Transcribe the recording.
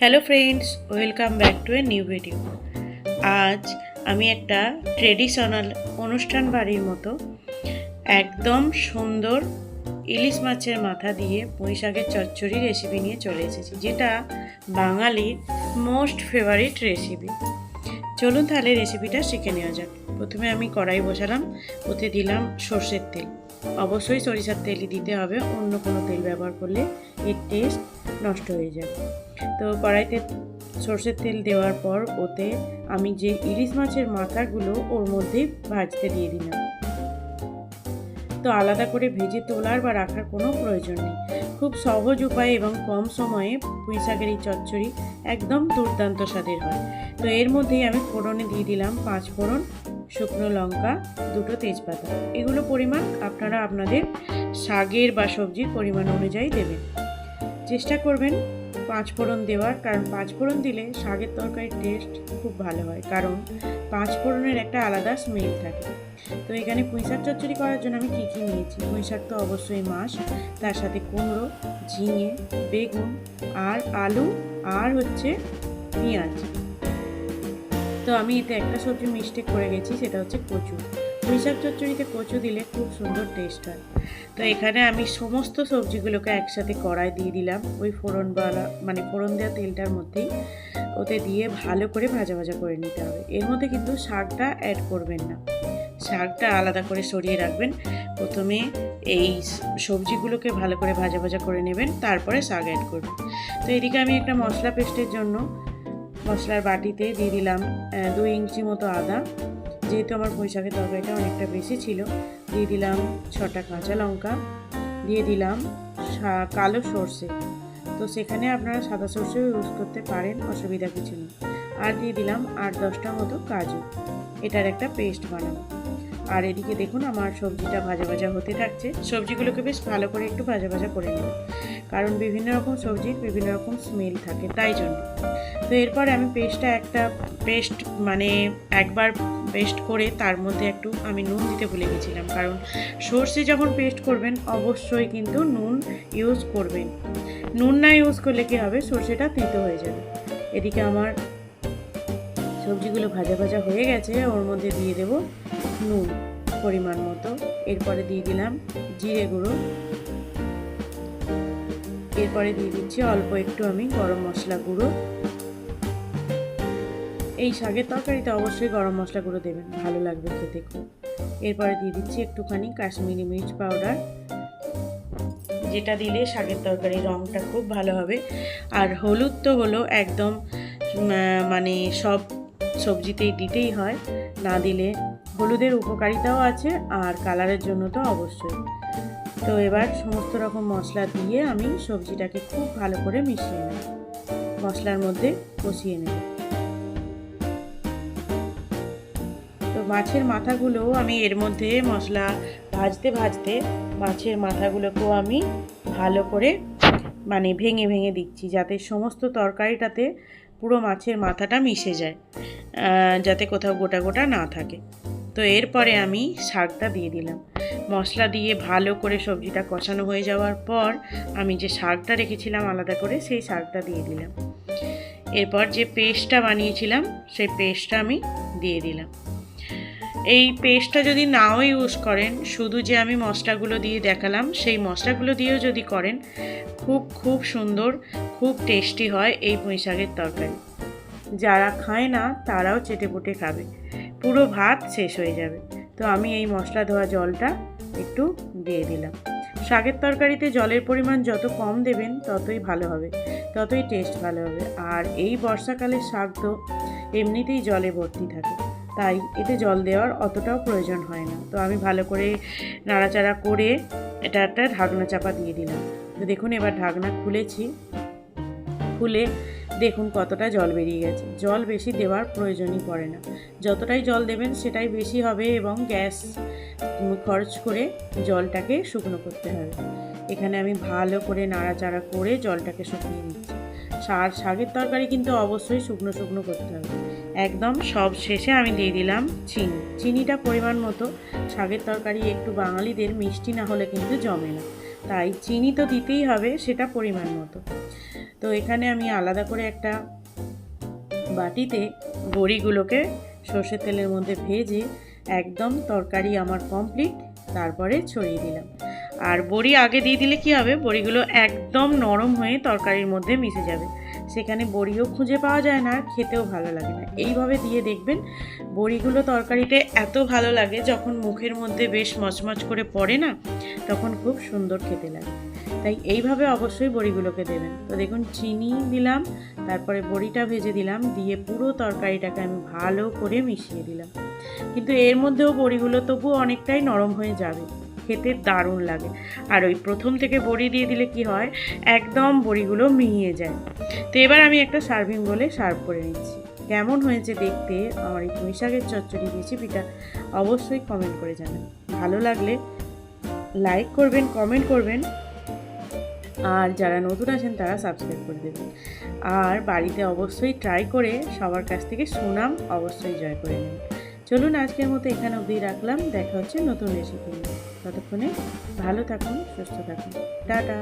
Hello friends welcome back to a new video আজ আমি একটা ট্রেডিশনাল অনুষ্ঠান বাড়ির মতো একদম সুন্দর ইলিশ মাছের মাথা দিয়ে পুঁই শাকের চচ্চড়ি রেসিপি নিয়ে চলে এসেছি, যেটা বাঙালির মোস্ট ফেভারিট রেসিপি চলুন তাহলে রেসিপিটা শিখে নেওয়া যাক। প্রথমে আমি কড়াই বসালাম, ওতে দিলাম সর্ষের তেল। অবশ্যই সরিষার তেলই দিতে হবে, অন্য কোনো তেল ব্যবহার করলে এর টেস্ট নষ্ট হয়ে যায়। তো কড়াইতে সর্ষের তেল দেওয়ার পর ওতে আমি যে ইলিশ মাছের মাথাগুলো ওর মধ্যেই ভাজতে দিয়ে দিলাম। তো আলাদা করে ভেজে তোলার বা রাখার কোনো প্রয়োজন নেই। খুব সহজ উপায়ে এবং কম সময়ে পুঁই শাকের এই চচ্চড়ি একদম দুর্দান্ত স্বাদের হয়। তো এর মধ্যেই আমি ফোড়নে দিয়ে দিলাম পাঁচ ফোড়ন, শুকনো লঙ্কা, দুটো তেজপাতা। এগুলো পরিমাণ আপনারা আপনাদের শাকের বা সবজির পরিমাণ অনুযায়ী দেবেন। চেষ্টা করবেন পাঁচ ফোড়ন দেওয়ার, কারণ পাঁচ ফোড়ন দিলে শাকের তরকারির টেস্ট খুব ভালো হয়, কারণ পাঁচ ফোড়নের একটা আলাদা স্মেল থাকে। তো এখানে পুঁই শাক চচ্চড়ি করার জন্য আমি কী কী নিয়েছি? পুঁই শাক তো অবশ্যই মাছ তার সাথে কুমড়ো, ঝিঙে, বেগুন আর আলু আর হচ্ছে পেঁয়াজ। তো আমি এতে একটা সবজি মিস্টেক করে গেছি, সেটা হচ্ছে কচু। পুঁই চচ্চড়িতে কচু দিলে খুব সুন্দর টেস্ট হয়। তো এখানে আমি সমস্ত সবজিগুলোকে একসাথে কড়াই দিয়ে দিলাম। ওই ফোড়ন ফোড়নওয়ালা মানে ফোড়ন দেওয়া তেলটার মধ্যেই ওতে দিয়ে ভালো করে ভাজা ভাজা করে নিতে হবে। এর মধ্যে কিন্তু শাকটা অ্যাড করবেন না। শাকটা আলাদা করে সরিয়ে রাখবেন। প্রথমে এই সবজিগুলোকে ভালো করে ভাজা ভাজা করে নেবেন, তারপরে শাক অ্যাড করবেন। তো এদিকে আমি একটা মশলা পেস্টের জন্য মশলার বাটিতে দিয়ে দিলাম দুই ইঞ্চি মতো আদা। যেহেতু আমার শাকের তরকারিটা অনেকটা বেশি ছিল, দিয়ে দিলাম ছটা কাঁচা লঙ্কা, দিয়ে দিলাম কালো সর্ষে। তো সেখানে আপনারা সাদা সর্ষেও ইউজ করতে পারেন, অসুবিধা কিছু নেই। আর দিয়ে দিলাম আট দশটা মতো কাজু। এটার একটা পেস্ট বানাবো। আর এদিকে দেখুন আমার সবজিটা ভাজা ভাজা হতে থাকছে। সবজিগুলোকে বেশ ভালো করে একটু ভাজা ভাজা করে নেব। কারণ বিভিন্ন রকম সবজির বিভিন্ন রকম স্মেল থাকে, তাই জন্য। তো এরপরে আমি পেস্টটা একটা পেস্ট মানে একবার পেস্ট করে তার মধ্যে একটু আমি নুন দিতে ভুলে গেছিলাম। কারণ সর্ষে যখন পেস্ট করবেন, অবশ্যই কিন্তু নুন ইউজ করবেন। নুন না ইউজ করলে কী হবে? সর্ষেটা তেঁতো হয়ে যাবে। এদিকে আমার সবজিগুলো ভাজা ভাজা হয়ে গেছে। ওর মধ্যে দিয়ে দেব নুন পরিমাণ মতো। এরপরে দিয়ে দিলাম জিরে গুঁড়ো। এরপরে দিয়ে দিচ্ছি অল্প একটু আমি গরম মশলা গুঁড়ো। এই শাকের তরকারিতে অবশ্যই গরম মশলা গুঁড়ো দেবেন, ভালো লাগবে খেতে খুব। এরপরে দিয়ে দিচ্ছি একটুখানি কাশ্মীরি মির্চ পাউডার। যেটা দিলে শাকের তরকারির রঙটা খুব ভালো হবে। আর হলুদ তো হলো একদম মানে সব সবজিতেই দিতেই হয়। না দিলে হলুদের উপকারিতাও আছে আর কালারের জন্য তো অবশ্যই। তো এবার সমস্ত রকম মশলা দিয়ে আমি সবজিটাকে খুব ভালো করে মিশিয়ে নেব। মশলার মধ্যে কষিয়ে নেব। তো মাছের মাথাগুলোও আমি এর মধ্যে মশলা ভাজতে ভাজতে মাছের মাথাগুলোকেও আমি ভালো করে মানে ভেঙে ভেঙে দিচ্ছি যাতে সমস্ত তরকারিটাতে পুরো মাছের মাথাটা মিশে যায় যাতে কোথাও গোটা গোটা না থাকে। তো এরপরে আমি শাকটা দিয়ে দিলাম। মশলা দিয়ে ভালো করে সবজিটা কষানো হয়ে যাওয়ার পর আমি যে শাকটা রেখেছিলাম আলাদা করে সেই শাকটা দিয়ে দিলাম। এরপর যে পেস্টটা বানিয়েছিলাম সেই পেস্টটা আমি দিয়ে দিলাম। এই পেস্টটা যদি নাও ইউজ করেন, শুধু যে আমি মশলাগুলো দিয়ে দেখালাম, সেই মশলাগুলো দিয়েও যদি করেন, খুব খুব সুন্দর, খুব টেস্টি হয় এই পুঁই শাকের তরকারি। যারা খায় না, তারাও চেটেপুটে খাবে। পুরো ভাত শেষ হয়ে যাবে। তো আমি এই মশলা ধোয়া জলটা একটু দিয়ে দিলাম। শাকের তরকারিতে জলের পরিমাণ যত কম দেবেন, ততই ভালো হবে, ততই টেস্ট ভালো হবে। আর এই বর্ষাকালের শাক তো এমনিতেই জলে ভর্তি থাকে। তাই এতে জল দেওয়ার অতটাও প্রয়োজন হয় না। তো আমি ভালো করে নাড়াচাড়া করে এটা একটা ঢাকনা চাপা দিয়ে দিলাম। তো দেখুন, এবার ঢাকনা খুলেছি। খুলে দেখুন কতটা জল বেরিয়ে গেছে। জল বেশি দেওয়ার প্রয়োজনই পড়ে না। যতটাই জল দেবেন, সেটাই বেশি হবে এবং গ্যাস খরচ করে জলটাকে শুকনো করতে হবে। এখানে আমি ভালো করে নাড়াচাড়া করে জলটাকে শুকিয়ে নিচ্ছি। শাক শাকের তরকারি কিন্তু অবশ্যই শুকনো শুকনো করতে হবে। একদম সব শেষে আমি দিয়ে দিলাম চিনি। চিনিটা পরিমাণ মতো। শাকের তরকারি একটু বাঙালিদের মিষ্টি না হলে কিন্তু জমে না। তাই চিনি তো দিতেই হবে, সেটা পরিমাণ মতো। তো এখানে আমি আলাদা করে একটা বাটিতে বড়িগুলোকে সর্ষের তেলের মধ্যে ভেজে একদম তরকারি আমার কমপ্লিট তারপরে ছড়িয়ে দিলাম। আর বড়ি আগে দিয়ে দিলে কি হবে? বড়িগুলো একদম নরম হয়ে তরকারির মধ্যে মিশে যাবে। সেখানে বড়িও খুঁজে পাওয়া যায় না, খেতেও ভালো লাগে না। এইভাবে দিয়ে দেখবেন বড়িগুলো তরকারিতে এত ভালো লাগে, যখন মুখের মধ্যে বেশ মচমচ করে পড়ে না, তখন খুব সুন্দর খেতে লাগে। তাই এইভাবে অবশ্যই বড়িগুলোকে দেবেন। তো দেখুন, চিনি দিলাম, তারপরে বড়িটা ভেজে দিলাম, দিয়ে পুরো তরকারিটাকে আমি ভালো করে মিশিয়ে দিলাম। কিন্তু এর মধ্যেও বড়িগুলো তবুও অনেকটাই নরম হয়ে যাবে। খেতে দারুণ লাগে। আর ওই প্রথম থেকে বড়ি দিয়ে দিলে কি হয়? একদম বড়িগুলো মিহিয়ে যায়। তো এবার আমি একটা সার্ভিং বলে সার্ভ করে নিচ্ছি। কেমন হয়েছে দেখতে? আমার এই পুঁই শাকের চচ্চড়ি রেসিপিটা অবশ্যই কমেন্ট করে জানান ভালো লাগলে লাইক করবেন কমেন্ট করবেন। আর যারা নতুন আছেন, তারা সাবস্ক্রাইব করে দেবেন। আর বাড়িতে অবশ্যই ট্রাই করে সবার কাছ থেকে সুনাম অবশ্যই জয় করে নেবেন চলুন আজকের মতো এখানে অবধি রাখলাম। দেখা হচ্ছে নতুন রেসিপি নিয়ে। ততক্ষণে ভালো থাকুন সুস্থ থাকুন। টাটা!